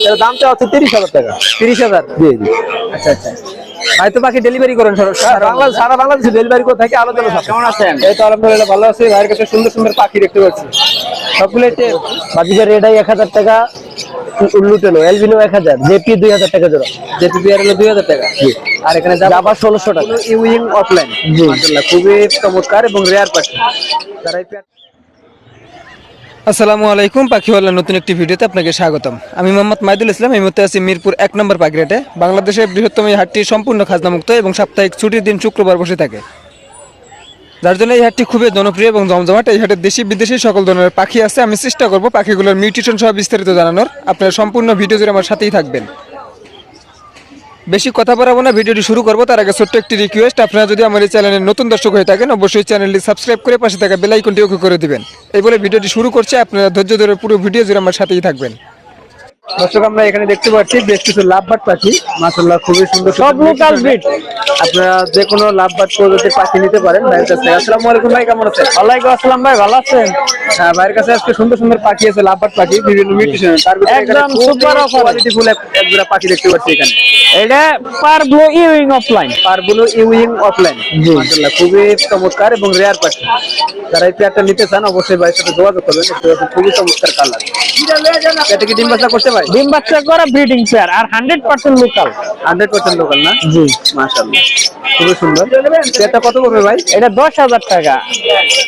এর দামটা হচ্ছে তিরিশ হাজার টাকা। তিরিশ হাজার? জি জি। আচ্ছা আচ্ছা। ভাই তো পাখি ডেলিভারি করেন সর- বাংলাদেশ সারা বাংলাদেশে ডেলিভারি করে থাকে আলোচনা কেমন আছেন? এই তো আলহামদুলিল্লাহ ভালো আছি ভাইয়ের কাছে সুন্দর সুন্দর পাখি দেখতে পাচ্ছি। সবগুলো বাকিদের রেডাই এক হাজার টাকা লুটেনো এলবিনো এক হাজার জেপি দুই হাজার টাকা জোড়া। যেহেতু বিয়ার হলো দুই হাজার টাকা? আর এখানে যাবা আবার ষোলোশো টাকা। ইউইং অফলাইন জি। মাশাআল্লাহ খুবই চমৎকার এবং রেয়ার পাখি। আসসালামু আলাইকুম পাখিওয়ালার নতুন একটি ভিডিওতে আপনাকে স্বাগতম। আমি মোহাম্মদ মাইদুল ইসলাম, এই মুহূর্তে আছি মিরপুর এক নম্বর পাখিরাটে বাংলাদেশের বৃহত্তম এই হাটটি সম্পূর্ণ খাজনামুক্ত এবং সাপ্তাহিক ছুটির দিন শুক্রবার বসে থাকে। যার জন্য এই হাটটি খুবই জনপ্রিয় এবং জমজমাট। এই হাটে দেশি বিদেশি সকল ধরনের পাখি আছে। আমি চেষ্টা করব পাখিগুলোর মিউটিশন সহ বিস্তারিত জানানোর। আপনারা সম্পূর্ণ ভিডিও জুড়ে আমার সাথেই থাকবেন। বেশি কথা বলাবো না ভিডিওটি শুরু করব। তার আগে ছোট্ট একটি রিকোয়েস্ট আপনারা যদি আমার এই চ্যানেলের নতুন দর্শক হয়ে থাকেন অবশ্যই চ্যানেলটি সাবস্ক্রাইব করে পাশে থাকা বেল আইকনটি ওকে করে দিবেন। এই বলে ভিডিওটি শুরু করছে আপনারা ধৈর্য ধরে পুরো ভিডিও জুড়ে আমার সাথেই থাকবেন। দর্শক আমরা এখানে দেখতে পাচ্ছি বেশ কিছু লাভবাট পাখি। মাশাআল্লাহ খুবই সুন্দর সব লোকাল ব্রিড আপনারা যে কোনো লাভবাট প্রজাতির পাখি নিতে পারেন ভাইয়ের কাছ আসসালামু আলাইকুম ভাই কেমন আছেন? ওয়ালাইকুম আসসালাম ভাই ভালো আছেন? হ্যাঁ ভাইয়ের কাছে আজকে সুন্দর সুন্দর পাখি আছে লাভবাট পাখি বিভিন্ন মিউটেশন তার ভিতরে একদম offer। কোয়ালিটি ফুল এক পাখি দেখতে পাচ্ছি এখানে। এটা পার ব্লু ইউইং অফলাইন পারগুলো ইউইং অফলাইন মাশাআল্লাহ খুবই চমৎকার এবং রেয়ার পাখি যারা এই পেয়ারটা নিতে চান অবশ্যই ভাইয়ের সাথে যোগাযোগ করবেন। খুবই চমৎকার কালার এটা কি ডিম বাচ্চা করতে ভাই? ডিম বাচ্চা করা ব্রিডিং পেয়ার আর hundred percent local hundred percent local না? জি। মাশাআল্লাহ খুবই সুন্দর। পেয়ারটা কত পড়বে ভাই? এটা দশ হাজার টাকা।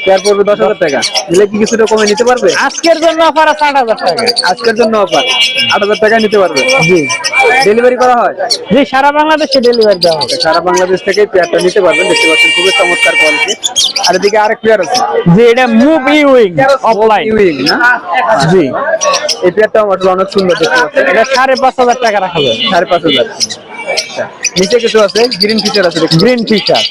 পেয়ার পড়বে দশ হাজার টাকা। নিলে কি কিছুটা কমে নিতে পারবে? আজকের জন্য অফার আছে আট হাজার টাকা। আজকের জন্য অফার আট হাজার টাকা নিতে পারবে। জি। ডেলিভারি করা হয়? জি সারা বাংলাদেশে ডেলিভারি দেওয়া হবে। সারা বাংলাদেশ থেকে পেয়ারটা নিতে পারবেন। দেখতে পাচ্ছেন খুবই চমৎকার কোয়ালিটি আর এদিকে আরেক পেয়ার আছে। জি এটা মুভ উইং অফলাইন উইং না? জি। এই পেয়ারটা আমার অনেক সুন্দর দেখতে পাচ্ছেন। এটা সাড়ে পাঁচ হাজার টাকা রাখা যাবে। সাড়ে পাঁচ হাজার। আচ্ছা, নিচে কিছু আছে? গ্রিন ফিচার আছে গ্রিন ফিচার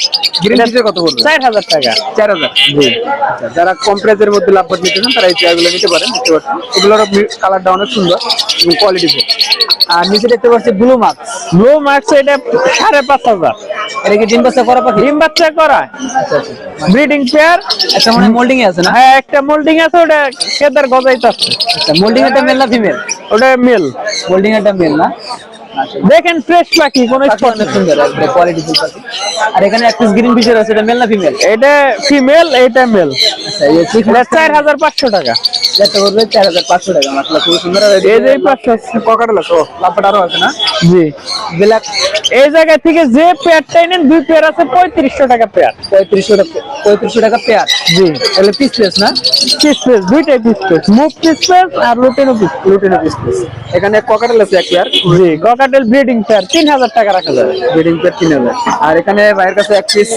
গ্রিন ফিচার কত পড়বে? চার হাজার টাকা। চার হাজার? জি। আচ্ছা যারা কম প্রাইসের মধ্যে লাভ নিতে চান তারা এই চেয়ারগুলো নিতে পারেন দেখতে পাচ্ছেন। এগুলোর কালারটা অনেক সুন্দর এবং কোয়ালিটি আর নিচে দেখতে পাচ্ছি ব্লু মার্কস ব্লু মার্কস এটা সাড়ে পাঁচ হাজার। এটা কি ডিম বাচ্চা করা পাখি? ডিম বাচ্চা করা। আচ্ছা আচ্ছা। ব্রিডিং পেয়ার একটা মানে মোল্ডিং এ আছে না? হ্যাঁ একটা মোল্ডিং আছে ওটা কেদার গজাইতে আছে আচ্ছা মোল্ডিং এটা মেল না ফিমেল ওটা মেল মোল্ডিং এটা মেল না? দেখেন ফ্রেশ পাখি কোনো পাখি স্পট অনেক সুন্দর কোয়ালিটি ফুল পাখি। আর এখানে এক পিস গ্রিন ফিচার আছে এটা মেল না ফিমেল এটা ফিমেল এটা মেল আচ্ছা এই চার হাজার পাঁচশো টাকা। যেটা বলবে চার হাজার পাঁচশো টাকা মাত্র খুব সুন্দর এই যে পাঁচশো পকেট আছে লাভটা আরও আছে না? জি। ব্ল্যাক এই জায়গা থেকে যে পেয়ারটাই নেন দুই পেয়ার আছে পঁয়ত্রিশশো টাকা পেয়ার। পঁয়ত্রিশশো টাকা পঁয়ত্রিশশো টাকা পেয়ার? জি। তাহলে পিস পিস না? পিস পিস দুইটাই piece piece mauve piece piece আর lutino piece lutino piece piece এখানে পকেট আছে এক পেয়ার। জি ককাটেল ব্রিডিং পেয়ার তিন হাজার টাকা রাখা যাবে ব্রিডিং পেয়ার তিন হাজার। আর এখানে ভাইয়ের কাছে এক পিস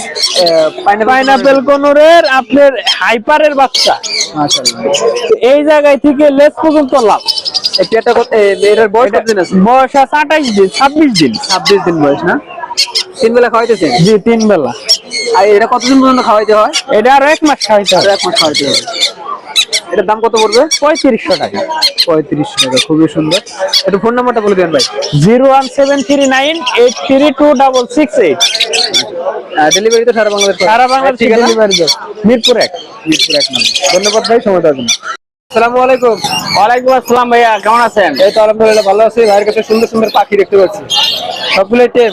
পাইনাপেল কোনোরের আপনার হাইপারের বাচ্চা। মাশাআল্লাহ। এই জায়গায় থেকে লেস পর্যন্ত লাভ। এই কত এটার বয়স কত আছে? বয়স আছে আঠাইশ দিন ছাব্বিশ দিন। ছাব্বিশ দিন বয়স না? তিন বেলা খাওয়াইতেছেন? জি তিন বেলা। আর এটা কতদিন পর্যন্ত খাওয়াইতে হয়? এটা আরও এক মাস খাইতে আর এক মাস খাওয়াইতে হবে। এটার দাম কত পড়বে? পঁয়ত্রিশশো টাকা। পঁয়ত্রিশশো টাকা খুবই সুন্দর। একটু ফোন নাম্বারটা বলে দেন ভাই। Zero one seven three nine eight three two double six eight. Delivery তো সারা বাংলাদেশ সারা বাংলাদেশ ডেলিভারি মিরপুর এক। মিরপুর এক নম্বর। ধন্যবাদ ভাই সময় দেওয়ার জন্য। আসসালামু আলাইকুম। ওয়ালাইকুম আসসালাম ভাইয়া কেমন আছেন? এই তো আলহামদুলিল্লাহ ভালো আছি। ভাইয়ের কাছে সুন্দর সুন্দর পাখি দেখতে পাচ্ছি। সবগুলোই টেম?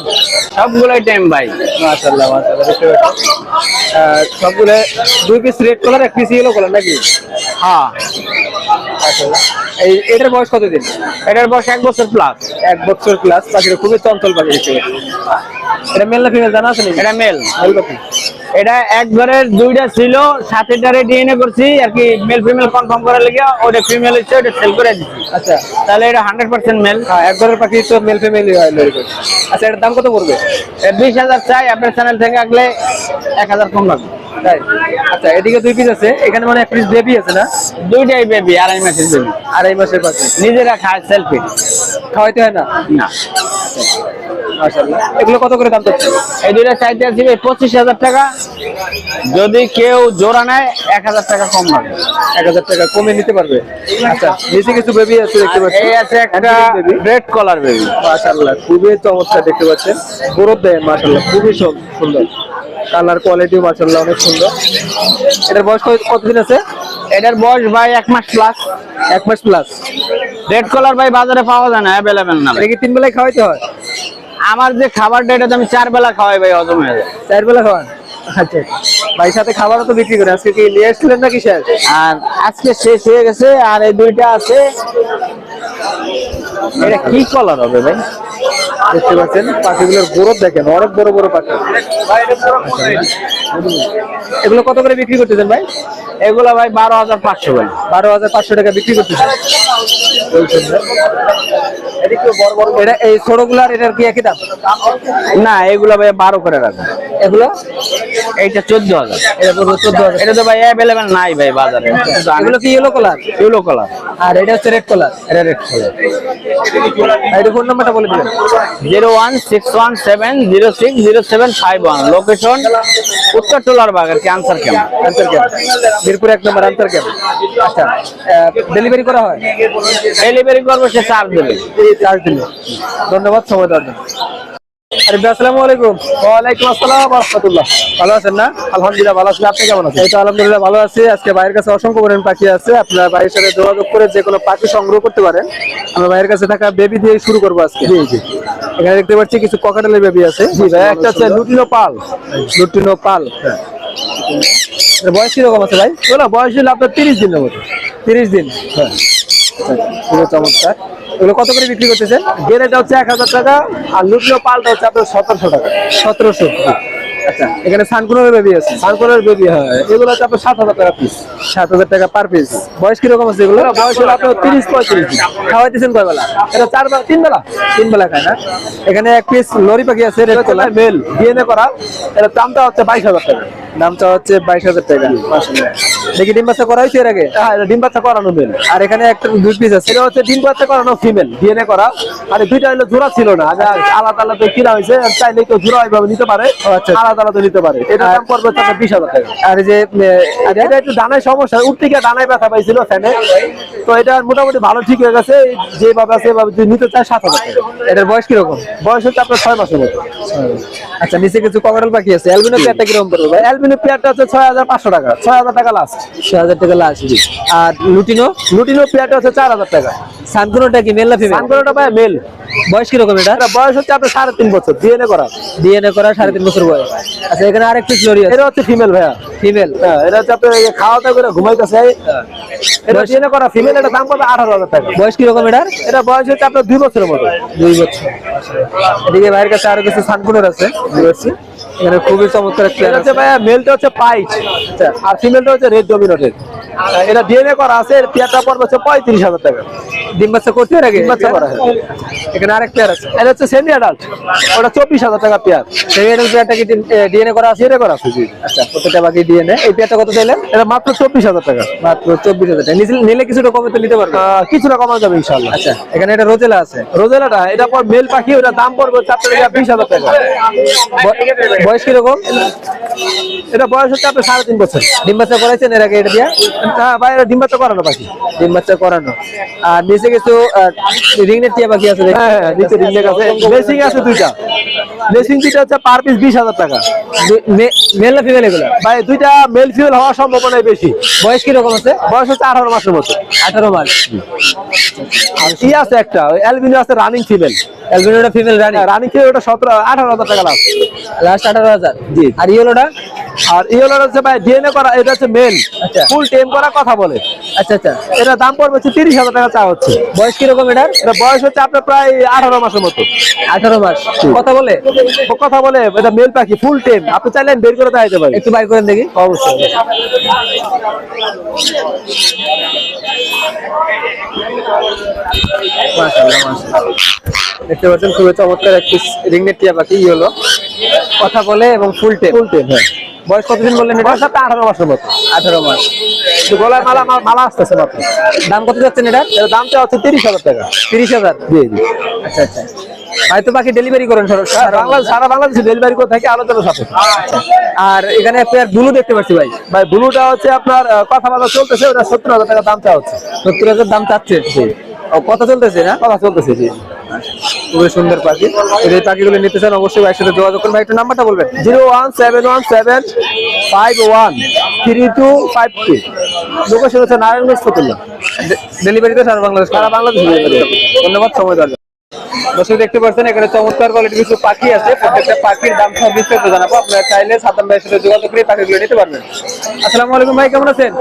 সবগুলোই টাইম ভাই। মাশাআল্লাহ মাশাআল্লাহ দেখতে পাচ্ছি। সবগুলো দুই পিস রেড কালার এক পিস ইয়েলো কালার নাকি? হ্যাঁ। মাশাআল্লাহ। এটার বয়স কতদিন? এটার বয়স এক বছর প্লাস এক বছর প্লাস পাখিটা খুবই চঞ্চল পাখি দেখতে। এটা মেল না ফিমেল জানা আছে এটা মেল মেল পাখি। এটা এক ঘরের দুইটা ছিল সাথেটারে ডিএনএ করছি আর কি মেল ফিমেল কনফার্ম করার লেগে ওটা ফিমেল হচ্ছে ওটা সেল করে দিচ্ছি আচ্ছা। তাহলে এটা হান্ড্রেড পার্সেন্ট মেল হ্যাঁ এক ঘরের পাখি তো মেল ফিমেল হয় আচ্ছা এটার দাম কত পড়বে? বিশ হাজার চাই আপনার চ্যানেল থেকে আগলে এক হাজার কম লাগবে। তাই আচ্ছা এদিকে দুই পিস আছে। এখানে মানে এক পিস বেবি আছে না? দুইটাই বেবি আড়াই মাসের বেবি আড়াই মাসের পাখি নিজেরা খায় সেলফি খাওয়াইতে হয় না? না। এগুলো কত করে দাম চাচ্ছেন? এই দুইটা চাইতে আছি পঁচিশ হাজার টাকা। যদি কেউ জোড়া নেয় এক হাজার টাকা কম লাগবে এক হাজার টাকা কমে নিতে পারবে? আচ্ছা নিচে কিছু বেবি আছে দেখতে পাচ্ছি এই আছে একটা রেড কলার বেবি মাশাআল্লাহ খুবই চমৎকার দেখতে পাচ্ছেন। গরব দেয় মাশাআল্লাহ খুবই সুন্দর। কালার কোয়ালিটিও মাশাআল্লাহ অনেক সুন্দর। এটার বয়স কতদিন আছে? এটার বয়স ভাই এক মাস প্লাস এক মাস প্লাস রেড কলার ভাই বাজারে পাওয়া যায় না অ্যাভেলেবেল না। এটা কি তিন বেলায় খাওয়াইতে হয়? আমার যে খাবারটা এটা আমি চার বেলা খাওয়াই ভাই হজম হয়ে যায়। চার বেলা খাওয়ান? আচ্ছা ভাই সাথে খাবারও তো বিক্রি করে আজকে কি নিয়ে এসেছিলেন নাকি শেষ? আর আজকে শেষ হয়ে গেছে আর এই দুইটা আছে। এটা কি কলার হবে ভাই? দেখতে পাচ্ছেন পাখিগুলোর গরব দেখেন অনেক বড় বড় পাখি। এগুলো কত করে বিক্রি করতেছেন ভাই? এগুলো ভাই বারো হাজার পাঁচশো ভাই। বারো হাজার পাঁচশো টাকা বিক্রি করতেছেন। এটা এই ছোটগুলার এটার কি একই দাম? না এগুলো ভাই বারো করে রাখবে। এগুলো? এইটা চোদ্দ হাজার। এটা চোদ্দ হাজার। এটা তো ভাই অ্যাভেলেবেল নাই ভাই বাজারে। এগুলো কি ইয়েলো কালার ইউলো কলার আর এটা হচ্ছে রেড কালার এটা রেড কলার এটা ফোন নাম্বারটা বলে দিবেন। Zero one six one seven zero six zero seven five one. Location উত্তর টোলার বাগের ক্যান্সার ক্যাম্প আনসার ক্যাম্প মিরপুর এক নম্বর আনসার ক্যাম্প আচ্ছা ডেলিভারি করা হয়? ডেলিভারি করব সে চার্জ দেবে। চার্জ দিলে ধন্যবাদ সময় দেওয়ার জন্য। আসসালামু আলাইকুম। ওয়ালাইকুম আসসালাম রহমতুল্লাহ। ভালো আছেন না? আলহামদুলিল্লাহ ভালো আছি। আপনি কেমন আছেন? এই তো আলহামদুলিল্লাহ ভালো আছি। আজকে ভাইয়ের কাছে অসংখ্য পরিমাণ পাখি আছে। আপনার ভাইয়ের সাথে যোগাযোগ করে যে কোনো পাখি সংগ্রহ করতে পারেন। আমরা ভাইয়ের কাছে থাকা বেবি দিয়ে শুরু করব আজকে। জি জি। এখানে দেখতে পাচ্ছি কিছু ককাটেলের বেবি আছে। জি ভাই একটা হচ্ছে লুটিনো পাল লুটিনো পাল বয়স কীরকম আছে ভাই? ওগুলো বয়স হলো আপনার তিরিশ দিনের মতো। তিরিশ দিন। হ্যাঁ। খুবই চমৎকার। এগুলো কত করে বিক্রি করতেছেন গেরেটা হচ্ছে এক হাজার টাকা আর লুটলো পালটা হচ্ছে আপনার সতেরোশো টাকা। সতেরোশো? আচ্ছা এখানে সানকুনের বেবি আছে। সানকুনের বেবি হয়। এগুলো হচ্ছে আপনার সাত হাজার টাকা পিস সাত হাজার টাকা পার পিস বয়স কীরকম আছে এগুলো? বয়স হলো আপনার তিরিশ পঁয়ত্রিশ খাওয়াইতেছেন কয় বেলা? এটা চার বেলা তিন বেলা। তিন বেলা খায় না? এখানে এক পিস লরি পাখি আছে রেড কালার মেল ডিএনএ করা। এটা দামটা হচ্ছে বাইশ হাজার টাকা। দামটা হচ্ছে বাইশ হাজার টাকা দেখি ডিম বাচ্চা করা হয়েছে এর আগে? হ্যাঁ ডিম বাচ্চা করানো মেল আর এখানে একটা দুই পিস আছে। এটা হচ্ছে ডিম বাচ্চা করানো ফিমেল ডিএনএ করা। মানে দুইটা হলো জোড়া ছিল না আলাদা আলাদা কিনা হয়েছে চাইলে কেউ জোড়া ওইভাবে নিতে পারে। আচ্ছা আলাদা আলাদা নিতে পারে। এটা দাম পড়বে হচ্ছে বিশ হাজার টাকা। আর এই যে এটা একটু ডানায় সমস্যা উঠতে গিয়ে ডানায় ব্যথা পাইছিল ফ্যানে তো এটা মোটামুটি ভালো ঠিক হয়ে গেছে যেভাবে আছে এভাবে নিতে চায় সাত হাজার টাকা। এটার বয়স কীরকম? বয়স হচ্ছে আপনার ছয় মাসের মতো। আচ্ছা নিচে কিছু কভারল পাখি আছে? অ্যালবিনো পেয়ারটা কীরকম পড়বে ভাই? অ্যালবিনো পেয়ারটা হচ্ছে ছয় হাজার পাঁচশো টাকা ছয় হাজার টাকা লাস্ট ছয় হাজার টাকা লাস্ট আর লুটিনো? লুটিনো পেয়ারটা হচ্ছে চার হাজার টাকা। সানকুনোটা কি মেল না ফিমেল সানকুনোটা ভাই মেল বয়স কীরকম এটা? বয়স হচ্ছে আপনার সাড়ে তিন বছর ডিএনএ করা। ডিএনএ করা সাড়ে তিন বছর বয়স। আচ্ছা এখানে আরেক পিস লরি আছে। এটা হচ্ছে ফিমেল ভাইয়া। ফিমেল হ্যাঁ এটা হচ্ছে আপনার খাওয়া দাওয়া করে ঘুমাইতেছে। এটা ডিএনএ করা ফিমেল এটা দাম পাবে আঠারো হাজার টাকা। বয়স কীরকম এটার? এটা বয়স হচ্ছে আপনার দুই বছরের মতো। দুই বছর। এদিকে ভাইয়ের কাছে আরও কিছু সানকুনের আছে। বুঝতে এখানে খুবই চমৎকার একটা ভাইয়া মেলটা হচ্ছে পাইট আর ফিমেলটা হচ্ছে রেড ডমিনেটেড এটা ডিএনএ করা আছে এর পেয়ারটা পড়বে হচ্ছে পঁয়ত্রিশ হাজার টাকা। ডিম বাচ্চা করতে এর ডিম বাচ্চা করা এখানে আরেক পেয়ার আছে। এটা হচ্ছে সেমি অ্যাডাল্ট ওটা চব্বিশ হাজার টাকা পেয়ার। সেমি অ্যাডাল্ট পেয়ারটা কি ডিএনএ করা আছে? ডিএনএ করা আছে জি। আচ্ছা প্রত্যেকটা বাকি ডিএনএ এই পেয়ারটা কত চাইলেন? এটা মাত্র চব্বিশ হাজার টাকা। মাত্র চব্বিশ হাজার টাকা। নিলে কিছুটা কমে তো নিতে পারবে? কিছুটা কমা যাবে ইনশাল্লাহ আচ্ছা এখানে এটা রোজেলা আছে। রোজেলাটা এটা পর মেল পাখি ওটা দাম পড়বে চারটে টাকা বিশ হাজার টাকা। বয়স কীরকম? এটা বয়স হচ্ছে আপনার সাড়ে তিন বছর। ডিম বাচ্চা করাইছেন এর আগে এটা দিয়া? হ্যাঁ ভাই ডিম বাচ্চা করানো পাখি ডিম বাচ্চা করানো। আর নিচে কিছু রিংনেট টিয়া পাখি আছে হ্যাঁ হ্যাঁ নিচে রিংনেট আছে। মেসিং আছে দুইটা। মেসিং দুইটা হচ্ছে পার পিস বিশ হাজার টাকা। মেল না ফিমেল এগুলো? ভাই দুইটা মেল ফিমেল হওয়ার সম্ভাবনাই বেশি। বয়স কীরকম আছে? বয়স হচ্ছে আঠারো মাসের মতো। আঠারো মাস। আর ই আছে একটা অ্যালবিনো আছে রানিং ফিমেল অ্যালবিনোটা ফিমেল রানিং রানিং ফিমেল ওটা সতেরো আঠারো হাজার টাকা লাস্ট লাস্ট আঠারো হাজার? জি। আর ইয়েলোটা আর ইয়েলোটা হচ্ছে ভাই ডিএনএ করা এটা হচ্ছে মেল আচ্ছা। ফুল টেম করা কথা বলে। আচ্ছা আচ্ছা। এটা দাম পড়বে হচ্ছে তিরিশ হাজার টাকা চা হচ্ছে। বয়স কীরকম এটার? এটা বয়স হচ্ছে আপনার প্রায় আঠারো মাসের মতো। আঠারো মাস। কথা বলে? কথা বলে এটা মেল পাখি ফুল টেম আপনি চাইলেন বের করে দেখাইতে পারি। একটু বাইর করেন দেখি। অবশ্যই। দেখতে পাচ্ছেন খুবই চমৎকার একটি রিংনেট টিয়া পাখি ই হলো কথা বলে এবং ফুল টেম ফুল টেম হ্যাঁ। বয়স কতদিন বললেন এটা? বয়স আঠারো মাসের মতো। আঠারো মাস। তো গলায় মালা মালা আসতেছে মাত্র। দাম কত যাচ্ছেন এটা এর দামটা হচ্ছে তিরিশ হাজার টাকা। তিরিশ হাজার? জি জি। আচ্ছা আচ্ছা। হয়তো বাকি ডেলিভারি করেন বাংলাদেশ সারা বাংলাদেশে ডেলিভারি করে থাকি আলোচনার সাথে আর এখানে আপনার ব্লু দেখতে পাচ্ছি ভাই। ভাই ব্লুটা হচ্ছে আপনার কথা বার্তা চলতেছে ওটা সত্তর হাজার টাকা দাম চা হচ্ছে। সত্তর হাজার দাম চাচ্ছে। কথা চলতেছে না? কথা চলতেছে জি। খুবই সুন্দর পাখি। যদি এই পাখিগুলো নিতে চান অবশ্যই ভাইয়ের সাথে যোগাযোগ করুন। ভাই একটু নাম্বারটা বলবেন। Zero one seven one seven five one three two five two location হচ্ছে নারায়ণগঞ্জ ফতুল্লা। ডেলিভারিতে সারা বাংলাদেশ সারা বাংলাদেশ ধন্যবাদ সময় দেওয়ার জন্য। দর্শক দেখতে পাচ্ছেন এখানে চমৎকার কোয়ালিটির কিছু পাখি আছে। প্রত্যেকটা পাখির দাম সব বিস্তারিত জানাব। আপনারা চাইলে সাতাম ভাইয়ের সাথে যোগাযোগ করে পাখিগুলো নিতে পারবেন। আসসালামু আলাইকুম ভাই কেমন আছেন?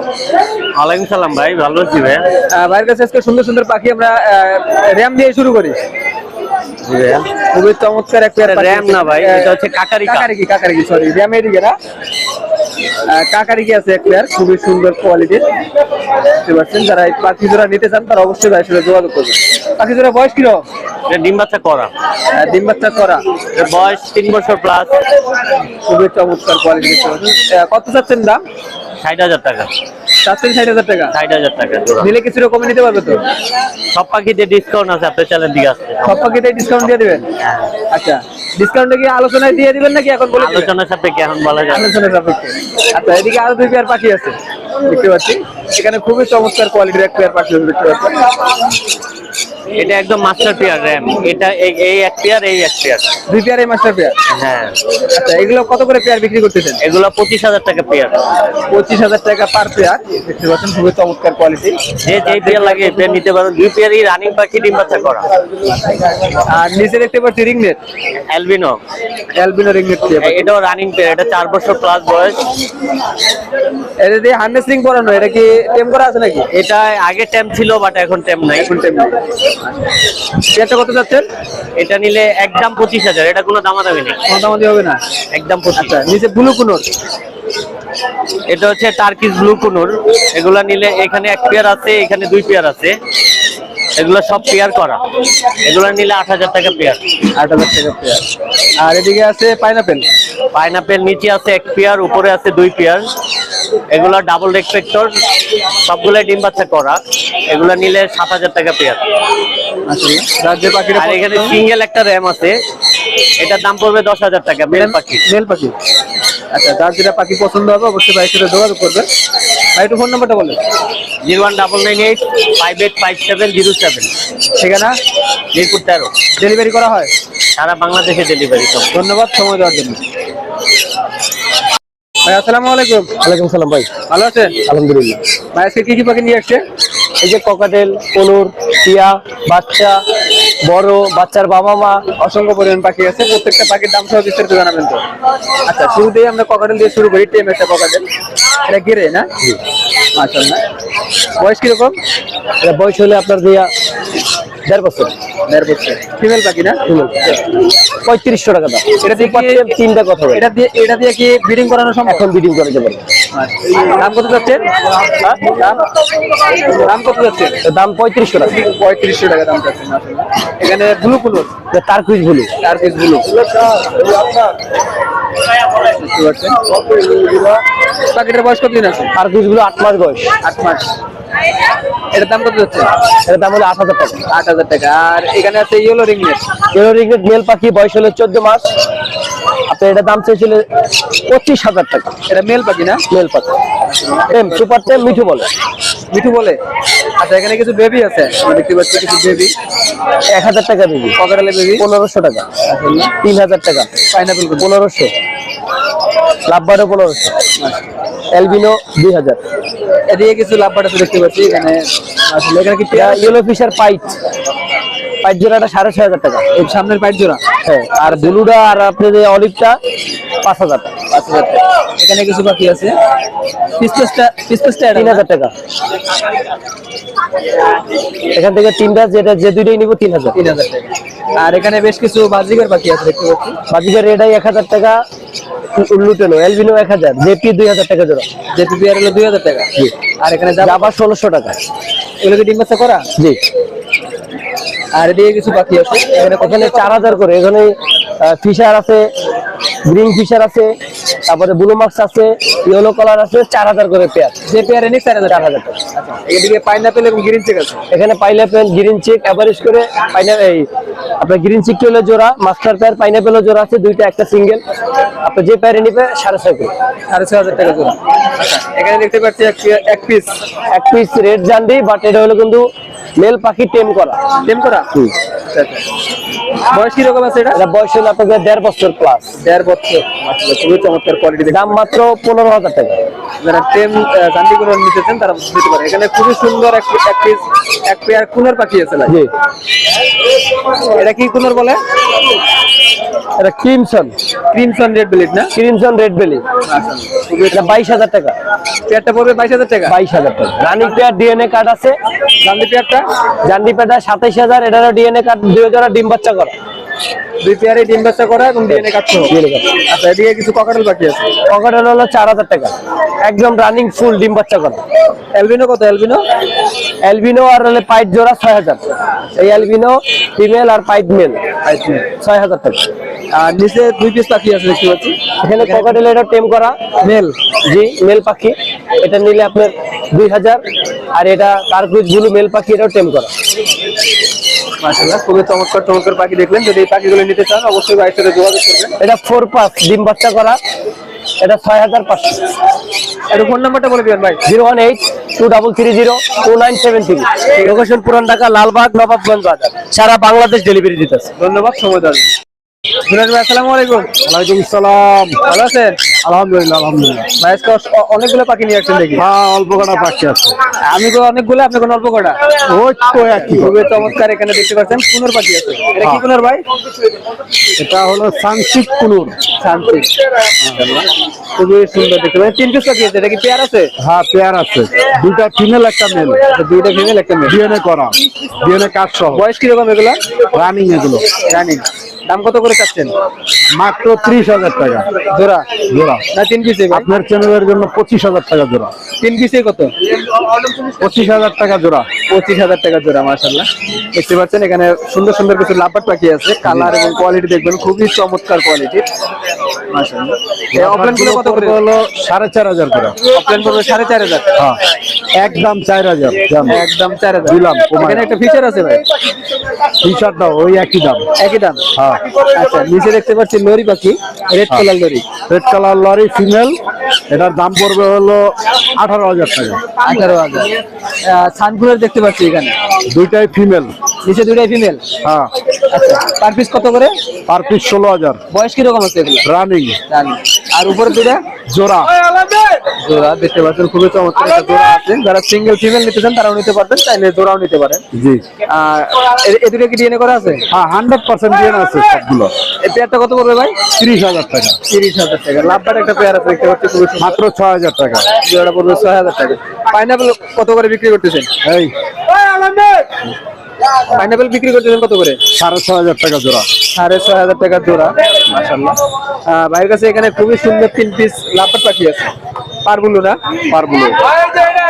ওয়ালাইকুম সালাম ভাই ভালো আছি ভাই ভাইয়ের কাছে আজকে সুন্দর সুন্দর পাখি আমরা র্যাম দিয়ে শুরু করি। খুবই চমৎকার একটা RAM না ভাই, এটা হচ্ছে কাকারিকা। কাকারিকি কাকারিকি সরি র্যাম এদিকে না? আহ, কাকারিকি আছে এক পেয়ার খুবই সুন্দর কোয়ালিটির দেখতে পাচ্ছেন যারা এই পাখি জোড়া নিতে চান তারা অবশ্যই ভাইয়ের সাথে যোগাযোগ করবেন। পাখি জোড়া বয়স কীরকম ডিম বাচ্চা করা। ডিম বাচ্চা করা। বয়স তিন বছর প্লাস খুবই চমৎকার কোয়ালিটি কত চাচ্ছেন দাম? ষাট হাজার টাকা। ষাট হাজার টাকা। ষাট হাজার টাকা। নিলে কিছুটা কমে নিতে পারবে তো? সব পাখিতে ডিসকাউন্ট আছে আপনার চ্যানেল দিকে আসছে সব পাখিতে ডিসকাউন্ট দিয়ে দিবেন? আচ্ছা ডিসকাউন্টে কি আলোচনায় দিয়ে দিবেন নাকি এখন বলে আলোচনার সাপেক্ষে এখন বলা যায় সাপেক্ষে। আচ্ছা এদিকে আরও দুই পেয়ার পাখি আছে দেখতে পাচ্ছি। এখানে খুবই চমৎকার কোয়ালিটির এক পেয়ার পাখি আছে দেখতে পাচ্ছেন। এটা একদম মাস্টার পেয়ার র্যাম এটা এই- এক পেয়ার এই এক পেয়ার দুই পেয়ার এই মাস্টার পেয়ার হ্যাঁ। আচ্ছা এগুলো কত করে পেয়ার বিক্রি করতেছেন? এগুলো পঁচিশ হাজার টাকা পেয়ার পঁচিশ হাজার টাকা পার পেয়ার দেখতে পাচ্ছেন খুবই চমৎকার কোয়ালিটি যে যেই পেয়ার লাগে পেয়ার নিতে পারেন দুই পেয়ারই রানিং পাখি ডিম বাচ্চা করা। আর নিচে দেখতে পাচ্ছি রিংনেট অ্যালবিনো অ্যালবিনো রিংনেট এটাও রানিং পেয়ার এটা চার বছর প্লাস বয়স। এটা দিয়ে হার্নেস রিং করানো এটা কি টেম করা আছে নাকি? এটা আগে ট্যাম ছিল বাট এখন ট্যাম নাই। এখন টেম নেই। পেয়ারটা কত যাচ্ছেন? এটা নিলে একদম পঁচিশ হাজার এটা কোনো দামাদামি নেই। মোটামুটি হবে না? একদম পঁচিশ আচ্ছা নিচে ব্লু কুনোর। এটা হচ্ছে টার্কিস ব্লু কুনুর। এগুলা নিলে এখানে এক পেয়ার আছে এখানে দুই পেয়ার আছে। এগুলো সব পেয়ার করা। এগুলো নিলে আট হাজার টাকা পেয়ার। আট হাজার টাকা পেয়ার। আর এদিকে আছে পাইনাপেল। পাইনাপেল নিচে আছে এক পেয়ার উপরে আছে দুই পেয়ার। এগুলো ডাবল রেসপেক্টর সবগুলাই ডিম বাচ্চা করা। এগুলো নিলে সাত হাজার টাকা পেয়ার। পাখিটা আর এখানে সিঙ্গেল একটা র্যাম আছে। এটার দাম পড়বে দশ হাজার টাকা মেল পাখি। মেল পাখি। আচ্ছা যার যেটা পাখি পছন্দ হবে অবশ্যই ভাইয়ের সাথে যোগাযোগ করবেন ভাই একটু ফোন নাম্বারটা বলেন। Zero one double nine eight five eight five seven zero seven. ঠিকানা? মিরপুর তেরো। ডেলিভারি করা হয়? সারা বাংলাদেশে ডেলিভারি সব। ধন্যবাদ সময় দেওয়ার জন্য। ভাই আসসালামু আলাইকুম। ওয়ালাইকুম সালাম ভাই। ভালো আছেন? আলহামদুলিল্লাহ। ভাই আজকে কি কি পাখি নিয়ে আসছে? এই যে ককাটেল কনুর টিয়া বাচ্চা বড় বাচ্চার বাবা মা অসংখ্য পরিমাণ পাখি আছে। প্রত্যেকটা পাখির দাম সহ বিস্তারিত জানাবেন তো। আচ্ছা শুরুতেই আমরা ককাটেল দিয়ে শুরু করি টেম একটা ককাটেল। এটা গিরে না? মাশাআল্লাহ। বয়স কীরকম? এটা বয়স হলে আপনার দিয়া দেড় বছর। দেড় বছর। ফিমেল পাখি না? পঁয়ত্রিশশো টাকা দাম। এটা দিয়ে তিনটা কথা এটা দিয়ে এটা দিয়ে কি ব্রিডিং করানো সম্ভব? এখন করে দাম কত যাচ্ছে? হ্যাঁ? দাম? কত যাচ্ছে? দাম পঁয়ত্রিশশো টাকা। পঁয়ত্রিশশো টাকা দাম যাচ্ছে এখানে ব্লু কুলোর তার কুইজ ব্লু পাখিটার বয়স কত দিন আছে? তার কুইজগুলো আট মাস বয়স। আট মাস। এটার দাম কত যাচ্ছে? এর দাম হলো আট হাজার টাকা। আট হাজার টাকা। আর এখানে আছে ইয়েলো রিংনেট ইয়েলো রিগনেট মেল পাখি বয়স হলো চোদ্দ মাস। আপনার এটা দাম চেয়েছিল পঁচিশ হাজার টাকা। এটা মেল পাখি না? মেল পাখি। টেম সুপার টেম মিঠু বলে। মিঠু বলে? আচ্ছা এখানে কিছু বেবি আছে? দেখতে পাচ্ছি কিছু বেবি এক হাজার টাকা দিবি ককারেলে বেবি পনেরোশো টাকা। তিন হাজার টাকা। পাইনাপেল পনেরোশো। লাভবারও পনেরোশো এলবিনো দুই হাজার। এদিকে কিছু লাভবাট আছে দেখতে পাচ্ছি এখানে আসলে এখানে কি ইয়েলো ফিশার পাইট পাইট জোড়াটা সাড়ে ছয় হাজার টাকা। এই সামনের পাইট জোড়া? হ্যাঁ আর ব্লুটা আর আপনার যে অলিভটা পাঁচ হাজার পাঁচ হাজার টাকা। এখানে কিছু বাকি আছে? পিসপেসটা পিসপেসটা তিন হাজার টাকা। এখান থেকে তিনটা যেটা যে দুইটাই নিব তিন হাজার। তিন হাজার টাকা। আর এখানে বেশ কিছু বাজিকার বাকি আছে দেখতে পাচ্ছি। বাজিকার রেটাই এক হাজার টাকা এলবিনো এক হাজার জেপি দুই হাজার টাকা জোড়া। হলো দুই হাজার টাকা। আর এখানে জাবা ষোলোশো টাকা। এগুলো কি ডিম বাচ্চা করা? জি। আর এদিকে কিছু বাকি আছে? এখানে চার হাজার করে। এখানে ফিশার আছে গ্রিন ফিশার আছে তারপরে ব্লু মার্কস আছে ইয়েলো কালার আছে চার হাজার করে পেয়ার যে পেয়ার এনে চার হাজার চার হাজার টাকা। আচ্ছা এদিকে পাইনাপেল এবং গ্রিন চেক আছে। এখানে পাইনাপেল গ্রিন চিক অ্যাভারেজ করে পাইনা এই আপনার গ্রিন চিক হলো জোড়া মাস্টার পেয়ার পাইনাপেল জোড়া আছে দুইটা একটা সিঙ্গেল আপনি যে প্যারে নিবে সাড়ে ছয় করে। সাড়ে ছয় হাজার টাকা জোড়া এখানে দেখতে পাচ্ছি এক এক পিস এক পিস রেড জান্ডি বাট এটা হলো কিন্তু মেল পাখি টেম করা। টেম করা? আচ্ছা, আচ্ছা। বয়স কীরকম আছে এটা? বয়স হলো আপনাদের দেড় বছর প্লাস দেড় বছর। আচ্ছা খুবই চমৎকার কোয়ালিটি দাম মাত্র পনেরো হাজার টাকা। যারা টেম জান্ডি করে নিতেছেন তারা দিতে পারে এখানে খুবই সুন্দর এক পিস এক পেয়ার কুনার পাখি আছে ভাই জি। এটা কি কুনার বলে? এটা ক্রিমসন। ক্রিমসন রেড বিলিট না? ক্রিমসন রেড বেলি এটা বাইশ হাজার টাকা। পেয়ারটা পড়বে বাইশ হাজার টাকা? বাইশ হাজার টাকা। রানিং পেয়ার ডিএনএ কার্ড আছে। জান্ডি পেয়ারটা জান্ডি পেয়ারটা সাতাইশ হাজার এটারও ডিএনএ কার্ড দুই হাজার ডিম বাচ্চা করা। দুই পেয়ারে ডিম বাচ্চা করা এবং ডিএনএ কার্ড। আচ্ছা এদিকে কিছু ককাটেল বাকি আছে? পকেটের হলো চার হাজার টাকা। একদম রানিং ফুল ডিম বাচ্চা করা। অ্যালবিনো কত অ্যালবিনো অ্যালবিনো আর হলে পাইট জোড়া ছয় হাজার। এই অ্যালবিনো ফিমেল আর পাইট মেল ছয় হাজার টাকা। আর নিচে দুই পিস পাখি আছে দেখতে পাচ্ছি। এখানে এটা টেম করা। মেল জি মেল পাখি। এটা নিলে আপনার দুই হাজার। আর এটা কার্কুইজ ব্লু মেল পাখি এটাও টেম করা। মাশাআল্লাহ খুবই চমৎকার চমৎকার পাখি দেখলেন। যদি এই পাখিগুলো নিতে চান অবশ্যই ভাইয়ের সাথে যোগাযোগ করবেন। এটা ফোর পাস ডিম বাচ্চা করা। এটা ছয় হাজার পাঁচশো। ফোন নাম্বারটা বলে দিবেন ভাই। Zero one eight two double three zero two nine seven three. Location Puran Dhaka Lalbagh Nawabganj বাজার। সারা বাংলাদেশ ডেলিভারি দিতেছে। ধন্যবাদ সময় দেওয়ার অনেকগুলো পাখি নিয়ে আসছেন দেখি। হ্যাঁ অল্প কটা পাখি আছে। আমি তো অনেকগুলো আপনি কোন অল্প কটা? ওই তো একই। খুবই চমৎকার এখানে দেখতে পাচ্ছেন কুনোর পাখি আছে। এটা কি কুনোর ভাই? এটা হলো সানসিক কুনুর খুবই সুন্দর দেখতে পাচ্ছেন। তিন পিস পাখি আছে এটা কি পেয়ার আছে? হ্যাঁ পেয়ার আছে। দুটা ফিমেল একটা মেল দুইটা ফিমেল একটা মেয়ে ডিএনএ করা। ডিএনএ কার্ড সহ বয়স কীরকম এগুলা? রানিং এগুলো। জানি দাম কত করে চাচ্ছেন? মাত্র ত্রিশ হাজার টাকা। জোড়া? জোড়া। না তিন পিসে আপনার চ্যানেলের জন্য পঁচিশ হাজার টাকা জোড়া। তিন পিসে কত? পঁচিশ হাজার টাকা জোড়া। পঁচিশ হাজার টাকা জোড়া মাসাল্লাহ দেখতে পাচ্ছেন এখানে সুন্দর সুন্দর কিছু লাপাট পাখি আছে। কালার এবং কোয়ালিটি দেখবেন খুবই চমৎকার কোয়ালিটির মাসাল্লাহ অফলাইন কত করে? হলো সাড়ে চার হাজার করে। অফলাইন পড়বে সাড়ে চার হাজার? হ্যাঁ। একদম চার হাজার একদম চার হাজার। দিলাম। এখানে একটা ফিচার আছে ভাই? টি শার্টটা ওই একই দাম। একই দাম? হ্যাঁ। আচ্ছা নিচে দেখতে পাচ্ছি লরি পাখি red colour lory. Red colour lory female এটার দাম পড়বে হলো আঠারো হাজার টাকা। আঠারো হাজার। সানকুলার দেখতে পাচ্ছি এখানে। দুইটাই ফিমেল নিচে দুইটাই ফিমেল হ্যাঁ। আচ্ছা পার পিস কত করে? পার পিস ষোলো হাজার। বয়স কীরকম আছে এগুলো? রানিং আর উপরে দুটা জোড়া। জোড়া দেখতে পাচ্ছেন খুবই চমৎকার একটা জোড়া আছে। যারা সিঙ্গেল ফিমেল নিতে চান তারাও নিতে পারবেন চাইলে জোড়াও নিতে পারেন। জি। আর এ- দুটো কি ডিএনএ করা আছে? হ্যাঁ হান্ড্রেড পার্সেন্ট ডিএন আছে সবগুলো। এই পেয়ারটা কত পড়বে ভাই? তিরিশ হাজার টাকা। তিরিশ হাজার টাকা। লাভবার একটা পেয়ার আছে দেখতে পাচ্ছি খুবই মাত্র ছয় হাজার টাকা। জোড়া পড়বে ছয় হাজার টাকা। পাইনাপেল কত করে বিক্রি করতেছেন? এই। পাইনাপেল বিক্রি করতেছেন কত করে? সাড়ে ছয় হাজার টাকা জোড়া। সাড়ে ছয় হাজার টাকা জোড়া। মাসাল্লাহ ভাইয়ের কাছে এখানে খুবই সুন্দর তিন পিস লাভবার পাখি আছে। পারবুলু না? পারগুলো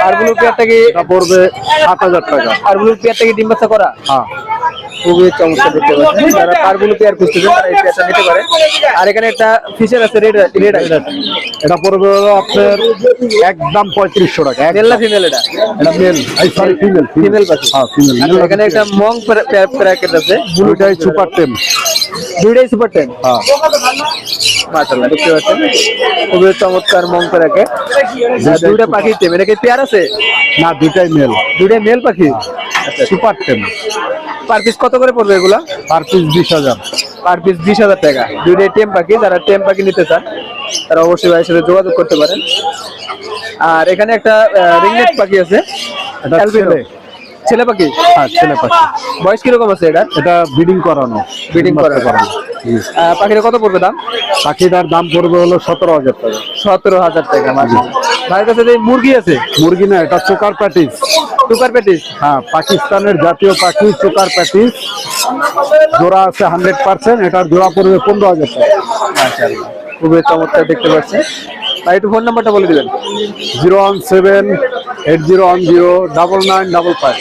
পারবুলু পেয়ারটা কি পড়বে সাত হাজার টাকা। পারবুলু পেয়ারটা কি ডিম বাচ্চা করা? হ্যাঁ। খুবই চমৎকার দেখতে পাচ্ছেন যারা পারগুলো পেয়ার খুঁজতেছেন তারা এই পেয়ারটা নিতে পারে। আর এখানে একটা ফিচার আছে রেড রেড এটা পড়বে আপনার একদম পঁয়ত্রিশশো টাকা মেল না ফিমেল এটা? এটা মেল সরি ফিমেল ফিমেল হ্যাঁ এখানে একটা মং প্যাকেট আছে। ব্লুটাই সুপার টেম দুইটাই সুপার টেন হ্যাঁ। মাশাআল্লাহ দেখতে পাচ্ছেন? খুবই চমৎকার মং প্যাকেট দুইটা পাখি টেম এটা কি পেয়ার আছে? না দুটাই মেল দুইটাই মেল পাখি? সুপার টেম পার পিস কত করে পড়বে এগুলা? পার পিস বিশ হাজার। পার পিস বিশ হাজার টাকা। দুইটাই টেম পাখি যারা টেম পাখি নিতে চান তারা অবশ্যই ভাইয়ের সাথে যোগাযোগ করতে পারেন। আর এখানে একটা রিংনেট পাখি আছে। Albino। ছেলে পাখি? হ্যাঁ ছেলে পাখি। বয়স কীরকম আছে এটা এটা ব্রিডিং করানো। ব্রিডিং করানো। পাখিটা কত পড়বে দাম? পাখিটার দাম পড়বে হলো সতেরো হাজার টাকা। সতেরো হাজার টাকা মাঝে ভাইয়ের কাছে যে মুরগি আছে? মুরগি না এটা চোকার প্যাটিস সুপার পেটিস হ্যাঁ পাকিস্তানের জাতীয় পাখি চোকার প্যাটিস জোড়া আছে হান্ড্রেড পার্সেন্ট এটার জোড়া পড়বে পনেরো হাজার টাকা। খুবই চমৎকার দেখতে পাচ্ছি। ভাই একটু ফোন নাম্বারটা বলে দিবেন zero one seven eight zero one zero double nine double five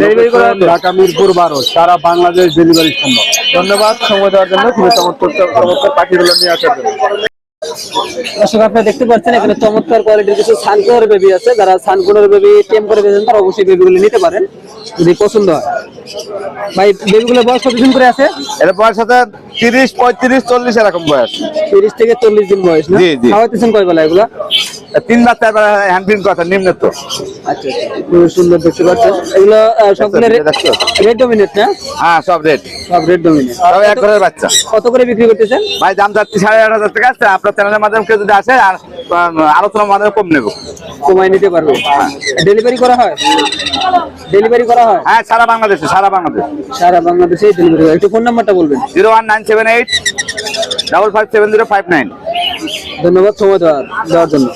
delivery করা ঢাকা মিরপুর বারো সারা বাংলাদেশ ডেলিভারি সম্ভব। ধন্যবাদ সময় দেওয়ার জন্য খুবই চমৎকার চমৎকার পাখিগুলো নিয়ে আসার জন্য। দর্শক আপনারা দেখতে পাচ্ছেন এখানে চমৎকার কোয়ালিটির কিছু সানকোর বেবি আছে। যারা সানকোর বেবি টেম করে বেঁচেন তারা অবশ্যই বেবিগুলো নিতে পারেন যদি পছন্দ হয়। ভাই বেবিগুলো বয়স কতদিন করে আছে? এর বয়স সাথে তিরিশ পঁয়ত্রিশ চল্লিশ এরকম বয়স। তিরিশ থেকে চল্লিশ দিন বয়স না? জি, কয় বেলা এগুলা? তিন বার চারবার হ্যান্ড প্রিন্ট কথা নিম্ন তো। আচ্ছা খুব সুন্দর দেখতে পাচ্ছেন। এগুলো আহ, সবগুলো দেখছ? রেড ডমিনেট না? হ্যাঁ সব সব রেড ডমিনেট সব এক ঘরের বাচ্চা। কত করে বিক্রি করতেছেন? ভাই দাম যাচ্ছে সাড়ে আট হাজার টাকা আছে আপনার চ্যানেলের মাধ্যমে কেউ যদি আসে আর আলোচনার মাধ্যমে কম নেব। কমাই নিতে পারবে। ডেলিভারি করা হয়? ডেলিভারি করা হয়? হ্যাঁ সারা বাংলাদেশে সারা বাংলাদেশ। সারা বাংলাদেশে ডেলিভারি হয়। একটু ফোন নাম্বারটা বলবেন। Zero one nine seven eight double five seven zero five nine. ধন্যবাদ সময় দেওয়ার জন্য।